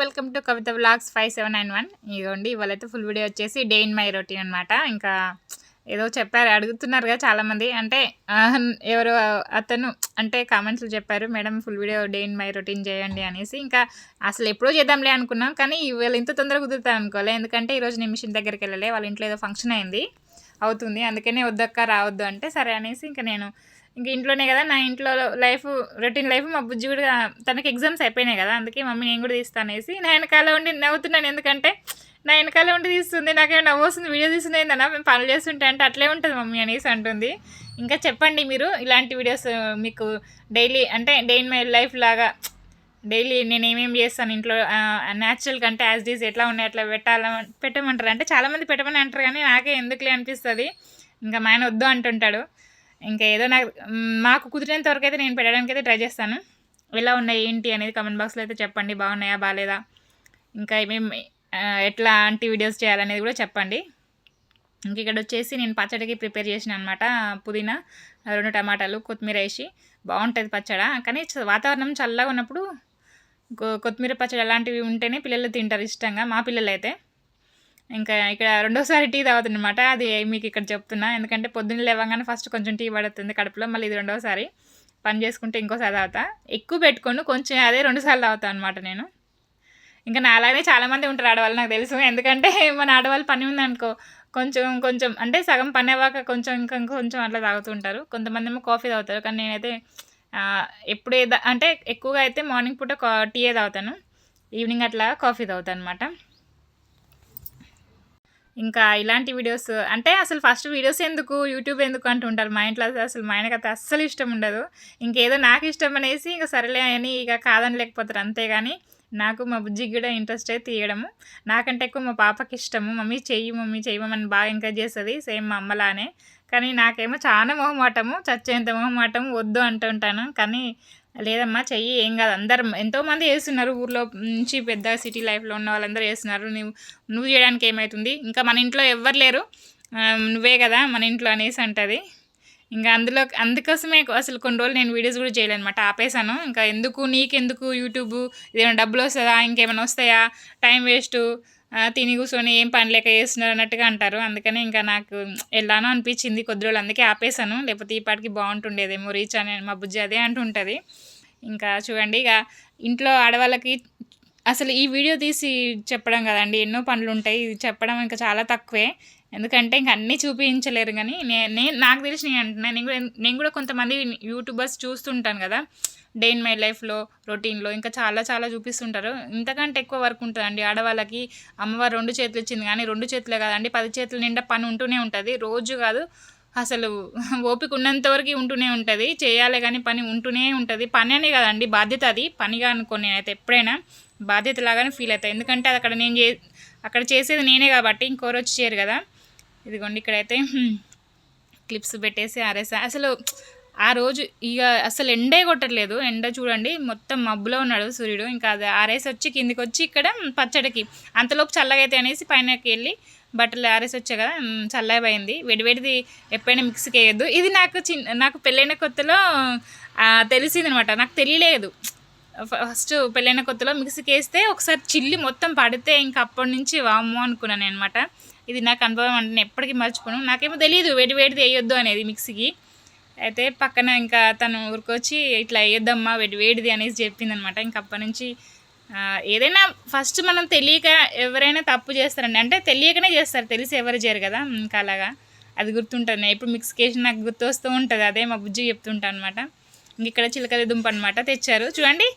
Welcome to Kavitha blogs five seven nine one. ఇదిగోండి ఇవాళైతే full video వచ్చేసి day in my routine అనమాట ఇంకా ఏదో చెప్పారు అడుగుతున్నారు కదా చాలామంది. అంటే ఎవరు అతను అంటే కామెంట్స్లో చెప్పారు madam full video day in my routine చేయండి అనేసి. ఇంకా అసలు ఎప్పుడో చేద్దాంలే అనుకున్నాం కానీ ఇవాళ ఇంత తొందరగా కుదురుతాం అనుకోలే. ఎందుకంటే ఈరోజు నేను మిషన్ దగ్గరికి వెళ్ళలే వాళ్ళ ఇంట్లో ఏదో ఫంక్షన్ అయింది అవుతుంది. అందుకనే వద్దక్క రావద్దు అంటే సరే అనేసి ఇంకా నేను ఇంక ఇంట్లోనే కదా నా ఇంట్లో లైఫ్ రొటీన్ లైఫ్ మా బుజ్జి కూడా తనకి ఎగ్జామ్స్ అయిపోయినాయి కదా అందుకే మమ్మీ నేను కూడా తీస్తానేసి నా వెనకాల ఉండి నవ్వుతున్నాను. ఎందుకంటే నా వెనకాల ఉండి తీస్తుంది నాకేమో నవ్వు వస్తుంది వీడియో తీస్తుంది ఏందన్నా మేము పనులు చేస్తుంటే అంటే అట్లే ఉంటుంది మమ్మీ అనేసి అంటుంది. ఇంకా చెప్పండి మీరు ఇలాంటి వీడియోస్ మీకు డైలీ అంటే డే ఇన్ మై లైఫ్ లాగా డైలీ నేను ఏమేమి చేస్తాను ఇంట్లో న్యాచురల్ కంటే యాజ్ డీస్ ఎట్లా ఉన్నాయి అట్లా పెట్టాల పెట్టమంటారు. అంటే చాలామంది పెట్టమని అంటారు కానీ నాకే ఎందుకులే అనిపిస్తుంది. ఇంకా మా ఆయన వద్దు అంటుంటాడు. ఇంకా ఏదో నాకు మాకు కుదిరినంత వరకు అయితే నేను పెట్టడానికి అయితే ట్రై చేస్తాను. ఎలా ఉన్నాయి ఏంటి అనేది కమెంట్ బాక్స్లో అయితే చెప్పండి. బాగున్నాయా బాగాలేదా ఇంకా మేము ఎట్లాంటి వీడియోస్ చేయాలనేది కూడా చెప్పండి. ఇంక ఇక్కడ వచ్చేసి నేను పచ్చడికి ప్రిపేర్ చేసిన అనమాట పుదీనా రెండు టమాటాలు కొత్తిమీర వేసి బాగుంటుంది పచ్చడి. కానీ చ- వాతావరణం చల్లగా ఉన్నప్పుడు కొత్తిమీర పచ్చడి అలాంటివి ఉంటేనే పిల్లలు తింటారు ఇష్టంగా. మా పిల్లలు అయితే ఇంకా ఇక్కడ రెండోసారి టీ తాగుతుందన్నమాట అది మీకు ఇక్కడ చెప్తున్నా. ఎందుకంటే పొద్దున్న లేవగానే ఫస్ట్ కొంచెం టీ పడుతుంది కడుపులో. మళ్ళీ ఇది రెండోసారి పని చేసుకుంటే ఇంకోసారి తాగుతా. ఎక్కువ పెట్టుకొని. కొంచెం అదే రెండుసార్లు తాగుతాను అనమాట నేను. ఇంకా నా అలాగే చాలామంది ఉంటారు ఆడవాళ్ళు నాకు తెలుసు. ఎందుకంటే మన ఆడవాళ్ళు పని ఉందనుకో కొంచెం కొంచెం అంటే సగం పని అవ్వక కొంచెం ఇంకా కొంచెం అట్లా తాగుతుంటారు కొంతమంది ఏమో కాఫీ తాగుతారు. కానీ నేనైతే ఎప్పుడు అంటే ఎక్కువగా అయితే మార్నింగ్ పూట కా- టీయే తాగుతాను. ఈవినింగ్ అట్లా కాఫీ తాగుతాను అనమాట ఇంకా ఇలాంటి వీడియోస్ అంటే అసలు ఫస్ట్ వీడియోస్ ఎందుకు యూట్యూబ్ ఎందుకు అంటుంటారు? మా ఇంట్లో అసలు మా ఆయనకైతే అయితే అస్సలు ఇష్టం ఉండదు. ఇంకేదో నాకు ఇష్టం అనేసి ఇంకా సరేలే అని ఇక కాదని లేకపోతారు అంతేగాని నాకు మా బుజ్జికి కూడా ఇంట్రెస్ట్ అయితే తీయడము. నాకంటే ఎక్కువ మా పాపకి ఇష్టము. మమ్మీ చెయ్యి మమ్మీ చెయ్యమని బాగా ఎంకరేజ్ చేస్తుంది సేమ్ మా అమ్మలానే కానీ నాకేమో చాలా మొహమాటము చచ్చేంత మొహమాటము వద్దు అంటుంటాను. కానీ లేదమ్మా చెయ్యి ఏం కాదు. అందరు ఎంతోమంది వేస్తున్నారు ఊర్లో నుంచి పెద్ద సిటీ లైఫ్లో ఉన్న వాళ్ళందరూ వేస్తున్నారు నువ్వు నువ్వు చేయడానికి ఏమవుతుంది ఇంకా మన ఇంట్లో ఎవ్వరు లేరు. నువ్వే కదా మన ఇంట్లో అనేసి అంటుంది. ఇంకా అందులో అందుకోసమే అసలు కొన్ని రోజులు నేను వీడియోస్ కూడా చేయలేదు అనమాట ఆపేసాను ఇంకా ఎందుకు నీకెందుకు యూట్యూబ్? ఇదేమైనా డబ్బులు వస్తుందా? ఇంకేమైనా వస్తాయా? Time waste. తిని కూర్చొని ఏం పని లేక చేస్తున్నారు అన్నట్టుగా అంటారు. అందుకని ఇంకా నాకు ఎలానో అనిపించింది కొద్ది రోజులు. అందుకే ఆపేసాను లేకపోతే ఈ పాటికి బాగుంటుండేదేమో రీచ్ అని మా బుజ్జి అదే అంటుంటుంది. ఇంకా చూడండి ఇక ఇంట్లో ఆడవాళ్ళకి అసలు ఈ వీడియో తీసి చెప్పడం కదండి ఎన్నో పనులు ఉంటాయి ఇది చెప్పడం ఇంకా చాలా తక్కువే. ఎందుకంటే ఇంక అన్నీ చూపించలేరు కానీ నే- నేను నాకు తెలిసి నేను అంటున్నాను నేను కూడా నేను కూడా కొంతమంది యూట్యూబర్స్ చూస్తుంటాను కదా డే ఇన్ మై లైఫ్లో రొటీన్లో ఇంకా చాలా చాలా చూపిస్తుంటారు. ఇంతకంటే ఎక్కువ వర్క్ ఉంటుందండి. ఆడవాళ్ళకి అమ్మవారు రెండు చేతులు ఇచ్చింది కానీ రెండు చేతులే కాదండి పది చేతుల నిండా పని ఉంటూనే ఉంటుంది. రోజు కాదు అసలు ఓపిక ఉన్నంత వరకు ఉంటూనే ఉంటుంది. చేయాలి కానీ పని ఉంటూనే ఉంటుంది. పని అనే కదండి బాధ్యత అది. పనిగా అనుకోని నేనైతే ఎప్పుడైనా బాధ్యత లాగానే ఫీల్ అవుతాయి ఎందుకంటే అది అక్కడ నేను చే అక్కడ చేసేది నేనే కాబట్టి ఇంకోరు వచ్చి చేయరు కదా. ఇదిగోండి ఇక్కడైతే క్లిప్స్ పెట్టేసి ఆరేసా. అసలు ఆ రోజు ఇక అసలు ఎండే కొట్టట్లేదు. ఎండ చూడండి మొత్తం మబ్బులో ఉన్నాడు సూర్యుడు. ఇంకా అది ఆరేసి వచ్చి కిందికి వచ్చి ఇక్కడ పచ్చడికి. అంతలోపు చల్లగైతే అనేసి పైనకి వెళ్ళి బట్టలు ఆరేసి వచ్చా కదా చల్లగా చల్లబోయింది వేడివేడిది ఎప్పుడైనా మిక్స్కి వేయద్దు. ఇది నాకు చిన్న నాకు పెళ్ళైన కొత్తలో తెలిసింది అనమాట నాకు తెలియలేదు. ఫస్ట్ పెళ్ళైన కొత్తలో మిక్స్కి వేస్తే ఒకసారి చిల్లి మొత్తం పడితే ఇంకా అప్పటి నుంచి వామ్మో అనుకున్నాను అనమాట ఇది నాకు అనుభవం అంటే నేను ఎప్పటికీ మర్చిపోను. నాకేమో తెలియదు వేడి వేడిది వేయొద్దు అనేది మిక్సీకి. అయితే పక్కన ఇంకా తను ఊరికొచ్చి ఇట్లా వేయొద్దమ్మా వేడి వేడిది అనేసి చెప్పింది అనమాట ఇంక అప్పటి నుంచి ఏదైనా ఫస్ట్ మనం తెలియక ఎవరైనా తప్పు చేస్తారండి. అంటే తెలియకనే చేస్తారు. తెలిసి ఎవరు చేయరు కదా. ఇంకా అలాగా. అది గుర్తుంటుంది. ఇప్పుడు ఎప్పుడు మిక్స్ కేసి నాకు గుర్తు వస్తూ ఉంటుంది. అదే మా బుజ్జి చెప్తుంటాను అనమాట. ఇంక ఇక్కడ చిలకల దుంప అనమాట తెచ్చారు. చూడండి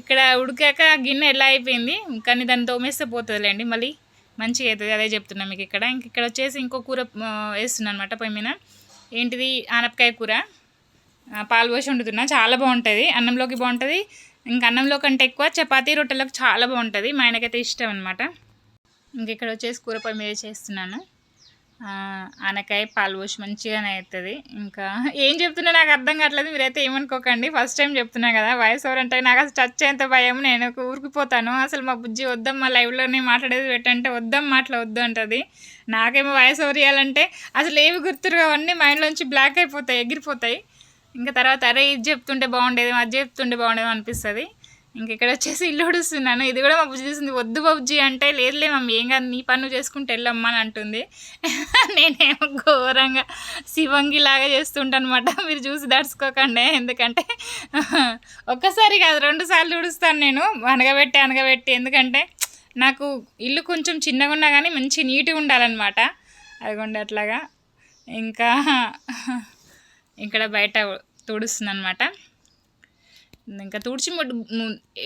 ఇక్కడ ఉడికాక గిన్నె ఎలా అయిపోయింది. కానీ దాన్ని తోమేస్తే పోతుందిలేండి మళ్ళీ. మంచిగా అవుతుంది అదే చెప్తున్నా మీకు ఇక్కడ. ఇంక ఇక్కడ వచ్చేసి ఇంకో కూర వేస్తున్నాను అనమాట పొయ్యి మీద. ఏంటిది? ఆనపకాయ కూర. పాలు పోసి వండుతున్నా. చాలా బాగుంటుంది. అన్నంలోకి బాగుంటుంది. ఇంకా అన్నంలో కంటే ఎక్కువ చపాతీ రొట్టెలకు చాలా బాగుంటుంది. మా ఆయనకైతే ఇష్టం అనమాట ఇంక ఇక్కడ వచ్చేసి కూర పొయ్యి మీద చేస్తున్నాను. ఆనకాయ పాలు పోసి మంచిగానే అవుతుంది ఇంకా ఏం చెప్తున్నా నాకు అర్థం కావట్లేదు మీరైతే ఏమనుకోకండి. ఫస్ట్ టైం చెప్తున్నా కదా వాయిస్ ఓవర్ అంటే నాకు అసలు టచ్ అయ్యేంత భయం. నేను ఒక ఊరికిపోతాను అసలు మా బుజ్జి వద్దమ్మా లైవ్లోనే మాట్లాడేది పెట్టంటే వద్దమ్మా అట్లా వద్దు అంటుంది. నాకేమో వాయిస్ ఓవర్ ఇవ్వాలంటే అసలు ఏవి గుర్తురు అవన్నీ మైండ్లోంచి బ్లాక్ అయిపోతాయి ఎగిరిపోతాయి. ఇంకా తర్వాత అరే ఇది చెప్తుంటే బాగుండేది అది చెప్తుంటే బాగుండేది అనిపిస్తుంది. ఇంకెక్కడ వచ్చేసి ఇల్లు ఉడుస్తున్నాను. ఇది కూడా మా బుజ్జి చేసింది. వద్దు బుజ్జి అంటే లేదులే మమ్మీ ఏం కాదు నీ పన్ను చేసుకుంటే వెళ్ళమ్మా అని అంటుంది. నేనేమో ఘోరంగా శివంగిలాగా చేస్తుంటానమాట. మీరు చూసి దడుచుకోకండి ఎందుకంటే ఒక్కసారి కాదు రెండు సార్లు ఉడుస్తాను నేను. అనగబెట్టి అనగబెట్టి. ఎందుకంటే నాకు ఇల్లు కొంచెం చిన్నగా ఉన్నా కానీ మంచి నీట్గా ఉండాలన్నమాట. అదిగోండి అట్లాగా. ఇంకా ఇక్కడ బయట తుడుస్తుంది అనమాట ఇంకా తుడిచి ముగ్గు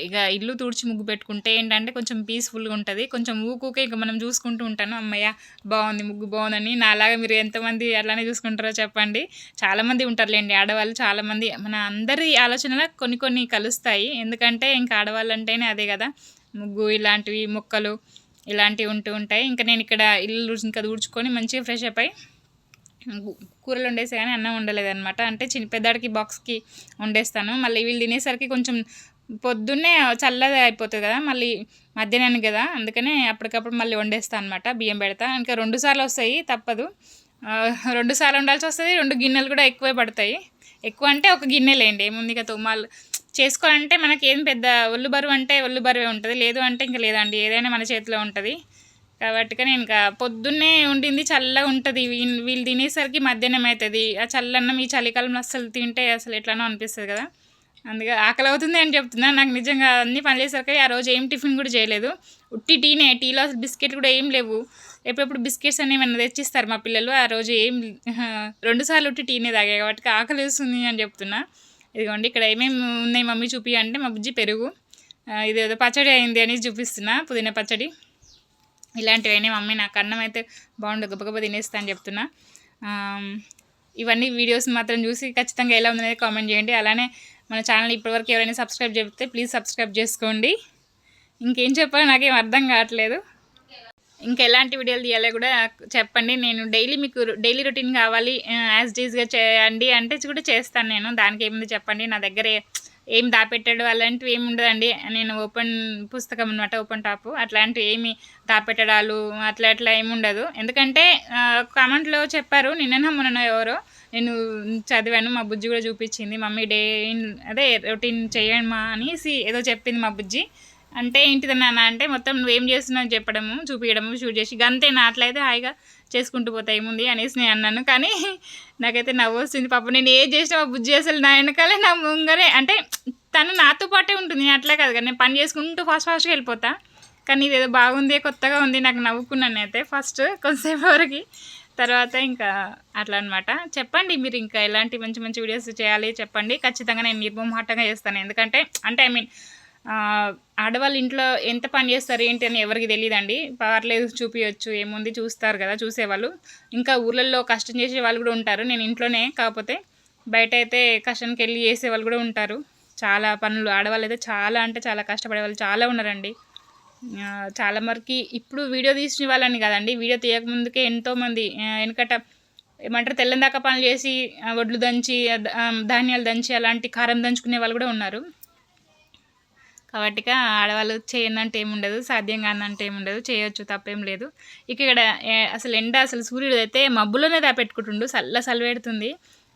ఇక ఇల్లు తుడిచి ముగ్గు పెట్టుకుంటే ఏంటంటే కొంచెం పీస్ఫుల్గా ఉంటుంది. కొంచెం ఊకూకే ఇక మనం చూసుకుంటూ ఉంటాను. అమ్మయ్య బాగుంది ముగ్గు బాగుందని. నాలాగా మీరు ఎంతమంది అలానే చూసుకుంటారో చెప్పండి. చాలామంది ఉంటారులేండి ఆడవాళ్ళు. చాలామంది మన అందరి ఆలోచనలు కొన్ని కొన్ని కలుస్తాయి. ఎందుకంటే ఇంకా ఆడవాళ్ళు అంటేనే అదే కదా. ముగ్గు ఇలాంటివి మొక్కలు ఇలాంటివి ఉంటూ ఉంటాయి. ఇంకా నేను ఇక్కడ ఇల్లు ఇంకా తుడుచుకొని మంచిగా ఫ్రెష్ అప్ అయ్యి కూరలు వండేసే కానీ అన్నం వండలేదనమాట అంటే చిన్న పెద్దాడికి బాక్స్కి వండేస్తాను. మళ్ళీ వీళ్ళు తినేసరికి కొంచెం పొద్దున్నే చల్లది అయిపోతుంది కదా మళ్ళీ మధ్యాహ్నానికి కదా అందుకనే అప్పటికప్పుడు మళ్ళీ వండేస్తాను అనమాట బియ్యం పెడతా. ఇంకా రెండు సార్లు వస్తాయి తప్పదు. రెండు సార్లు వండాల్సి వస్తుంది రెండు గిన్నెలు కూడా ఎక్కువే పడతాయి. ఎక్కువ అంటే ఒక గిన్నెలేండి ఏముంది ఇక తుమ్మాలు. చేసుకోవాలంటే మనకి ఏం పెద్ద ఒళ్ళు బరువు అంటే ఒళ్ళు బరువే ఉంటుంది. లేదు అంటే ఇంకా లేదండి. ఏదైనా మన చేతిలో ఉంటుంది. కాబట్టి నేను ఇంకా పొద్దున్నే ఉండింది చల్లగా ఉంటుంది. వీళ్ళు వీళ్ళు తినేసరికి మధ్యాహ్నం అవుతుంది ఆ చల్లన్నం ఈ చలికాలంలో అసలు తింటే అసలు ఎట్లానో అనిపిస్తుంది కదా. అందుకే ఆకలి అవుతుంది అని చెప్తున్నా. నాకు నిజంగా అన్ని పని చేసరికి ఆ రోజు ఏం టిఫిన్ కూడా చేయలేదు. ఉట్టి టీనే టీలో అసలు బిస్కెట్ కూడా ఏం లేవు. ఎప్పుడెప్పుడు బిస్కెట్స్ అని ఏమైనా తెచ్చిస్తారు మా పిల్లలు. ఆ రోజు ఏం రెండుసార్లు ఉట్టి టీనే తాగాయి కాబట్టి ఆకలి వేస్తుంది అని చెప్తున్నా. ఇదిగోండి ఇక్కడ ఏమేమి ఉన్నాయి మమ్మీ చూపి అంటే మా బుజ్జి పెరుగు. ఇది ఇదేదో పచ్చడి అయింది అని చూపిస్తున్నా. పుదీనా పచ్చడి. ఇలాంటివన్నీ మమ్మీ నాకు అన్నం అయితే బాగుండు గబగబా తినేస్తా అని చెప్తున్నా. ఇవన్నీ వీడియోస్ మాత్రం చూసి ఖచ్చితంగా ఎలా ఉందనేది కామెంట్ చేయండి. అలానే మన ఛానల్ ఇప్పటివరకు ఎవరైనా సబ్స్క్రైబ్ చెప్తే ప్లీజ్ సబ్స్క్రైబ్ చేసుకోండి. ఇంకేం చెప్పాలో నాకేం అర్థం కావట్లేదు. ఇంకా ఎలాంటి వీడియోలు తీయాలో కూడా చెప్పండి. నేను డైలీ మీకు డైలీ రొటీన్ కావాలి యాజ్ డీజ్గా చేయండి అంటే కూడా చేస్తాను నేను. దానికి ఏముంది చెప్పండి. నా దగ్గర ఏం దాపెట్టాడు అలాంటివి ఏమి ఉండదండి. నేను ఓపెన్ పుస్తకం అనమాట ఓపెన్ టాప్. అట్లాంటివి ఏమి దాపెట్టడాలు అట్లా అట్లా ఏమి ఉండదు. ఎందుకంటే కామెంట్లో చెప్పారు నిన్న మొన్న ఎవరో. నేను చదివాను మా బుజ్జి కూడా చూపించింది. మమ్మీ డే అదే రొటీన్ చేయమ్మా అనేసి ఏదో చెప్పింది మా బుజ్జి. అంటే ఏంటిదన్నా అంటే మొత్తం నువ్వేం చేస్తున్నావు చెప్పడము చూపించడము షూట్ చేసి గంతే నా అట్లయితే హాయిగా చేసుకుంటూ పోతాయి ముందు అనేసి నేను అన్నాను. కానీ నాకైతే నవ్వు వస్తుంది. పాప నేను ఏం చేసినా మా బుజ్జి అసలు నా వెనకాలే నా ముంగరే. అంటే తను నాతో పాటే ఉంటుంది. నేను అట్లా కాదు కానీ నేను పని చేసుకుంటూ ఫాస్ట్ ఫాస్ట్గా వెళ్ళిపోతా. కానీ ఇదేదో బాగుంది కొత్తగా ఉంది నాకు నవ్వుకున్నాను అయితే ఫస్ట్ కొంతసేపు వరకు. తర్వాత ఇంకా అట్లా అనమాట చెప్పండి మీరు ఇంకా ఎలాంటి మంచి మంచి వీడియోస్ చేయాలి చెప్పండి. ఖచ్చితంగా నేను నిర్మోహాటంగా చేస్తాను. ఎందుకంటే అంటే ఐ మీన్ ఆడవాళ్ళు ఇంట్లో ఎంత పని చేస్తారు ఏంటి అని ఎవరికి తెలియదండి. పర్లేదు చూపించచ్చు ఏముంది చూస్తారు కదా చూసేవాళ్ళు. ఇంకా ఊర్లలో కష్టం చేసే వాళ్ళు కూడా ఉంటారు. నేను ఇంట్లోనే కాకపోతే బయట అయితే కష్టానికి వెళ్ళి చేసే వాళ్ళు కూడా ఉంటారు. చాలా పనులు ఆడవాళ్ళు అయితే చాలా అంటే చాలా కష్టపడే వాళ్ళు చాలా ఉన్నారండి. చాలా మరికి ఇప్పుడు వీడియో తీసిన వాళ్ళని కదండి. వీడియో తీయకముందుకే ఎంతోమంది ఆ, వెనకట ఏమంటారు తెల్లని దాకా పనులు చేసి వడ్లు దంచి ధాన్యాలు దంచి అలాంటి కారం దంచుకునే వాళ్ళు కూడా ఉన్నారు. కాబట్టి ఆడవాళ్ళు చేయనంటే ఏముండదు సాధ్యం కాదంటే ఏముండదు చేయొచ్చు తప్పేం లేదు. ఇక ఇక్కడ అసలు ఎండ అసలు సూర్యుడు అయితే మబ్బులోనే దాపెట్టుకుంటుండు చల్ల చలిపెడుతుంది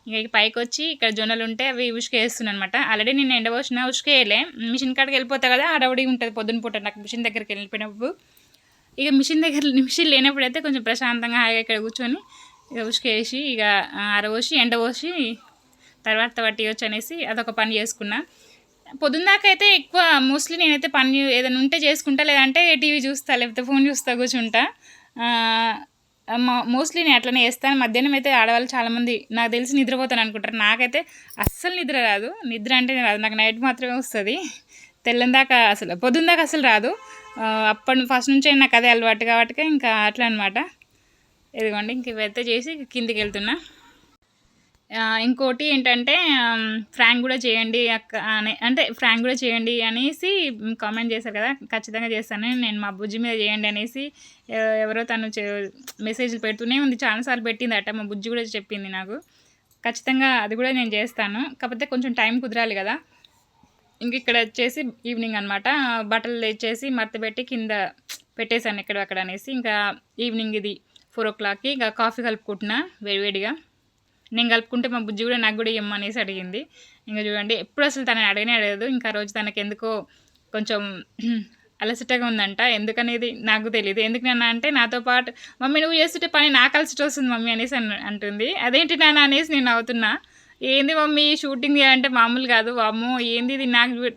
ఇక పైకి వచ్చి ఇక్కడ జొన్నలు ఉంటే అవి ఉసుకేస్తున్నాను అనమాట ఆల్రెడీ నేను ఎండ పోసిన ఉసుకేయలే మిషన్ కాడికి వెళ్ళిపోతా కదా ఆడవడి ఉంటుంది పొద్దున పూట నాకు మిషన్ దగ్గరికి వెళ్ళిపోయినప్పుడు. ఇక మిషన్ దగ్గర మిషన్ లేనప్పుడు అయితే కొంచెం ప్రశాంతంగా హాయిగా ఇక్కడ కూర్చొని ఇక ఉసుకేసి ఇక ఆరబోసి ఎండ పోసి తర్వాత వచ్చి అనేసి అదొక పని చేసుకున్నా. పొద్దున్న దాకా అయితే ఎక్కువ మోస్ట్లీ నేనైతే పని ఏదైనా ఉంటే చేసుకుంటా లేదంటే టీవీ చూస్తా లేకపోతే ఫోన్ చూస్తా కూర్చుంటా. మోస్ట్లీ నేను అట్లనే వేస్తాను మధ్యాహ్నం అయితే ఆడవాళ్ళు చాలామంది నాకు తెలిసి నిద్రపోతాను అనుకుంటారు. నాకైతే అస్సలు నిద్ర రాదు. నిద్ర అంటే రాదు. నాకు నైట్ మాత్రమే వస్తుంది. తెల్లని దాకా అసలు పొద్దున్న దాకా అసలు రాదు. అప్పటి ఫస్ట్ నుంచే నాకు అదే అలవాటు కాబట్టి ఇంకా అట్లా అనమాట ఇదిగోండి ఇంక ఇవైతే చేసి కిందికి వెళ్తున్నా. ఇంకోటి ఏంటంటే ఫ్రాంక్ కూడా చేయండి అక్క అని అంటే ఫ్రాంక్ కూడా చేయండి అనేసి కామెంట్ చేశారు కదా ఖచ్చితంగా చేస్తాను నేను మా బుజ్జి మీద చేయండి అనేసి ఎవరో తను మెసేజ్లు పెడుతూనే ఉంది చాలాసార్లు పెట్టిందట మా బుజ్జి కూడా చెప్పింది నాకు. ఖచ్చితంగా అది కూడా నేను చేస్తాను కాకపోతే కొంచెం టైం కుదరాలి కదా. ఇంక ఇక్కడ వచ్చేసి ఈవినింగ్ అనమాట బట్టలు తెచ్చేసి మడత పెట్టి కింద పెట్టేశాను ఇక్కడ అక్కడ అనేసి ఇంకా ఈవినింగ్ ఇది ఫోర్ ఓ క్లాక్కి ఇంకా కాఫీ కలుపుకుంటున్నా వేడివేడిగా నేను కలుపుకుంటే మా బుజ్జి కూడా నాకు కూడా ఇమ్మనేసి అడిగింది. ఇంకా చూడండి ఎప్పుడు అసలు తనని అడగనే అడగదు. ఇంకా రోజు తనకి ఎందుకో కొంచెం అలసటగా ఉందంట. ఎందుకనేది నాకు తెలియదు ఎందుకు నాన్న అంటే నాతో పాటు మమ్మీ నువ్వు చేస్తుంటే పని నాకు అలసట వస్తుంది మమ్మీ అనేసి అంటుంది. అదేంటి నాన్న అనేసి నేను అవుతున్నా ఏంది మమ్మీ షూటింగ్ చేయాలంటే మామూలు కాదు. వామ్మో ఏంది ఇది? నాకు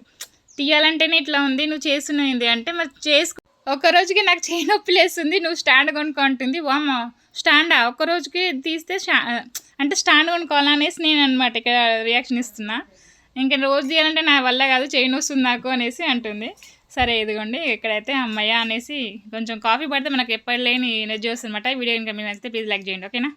తీయాలంటేనే ఇట్లా ఉంది. నువ్వు చేస్తున్నావు ఏంది? అంటే మరి చేసుకు ఒక రోజుకి నాకు చేయి నొప్పి లేస్తుంది. నువ్వు స్టాండ్ కొనుక్కుంటుంది వామ్మ స్టాండా? ఒక్క రోజుకి తీస్తే స్టా- అంటే స్టాండ్ కొనుక్కోవాలనేసి నేను అనమాట ఇక్కడ రియాక్షన్ ఇస్తున్నా. ఇంకా రోజు తీయాలంటే నా వల్ల కాదు చైన్ వస్తుంది నాకు అనేసి అంటుంది. సరే ఇదిగోండి ఇక్కడైతే అమ్మయ్య అనేసి కొంచెం కాఫీ పడితే మనకు ఎప్పటి లేని ఎనర్జీ వస్తుంది అనమాట వీడియో ఇంకా మీరు నచ్చితే ప్లీజ్ లైక్ చేయండి ఓకేనా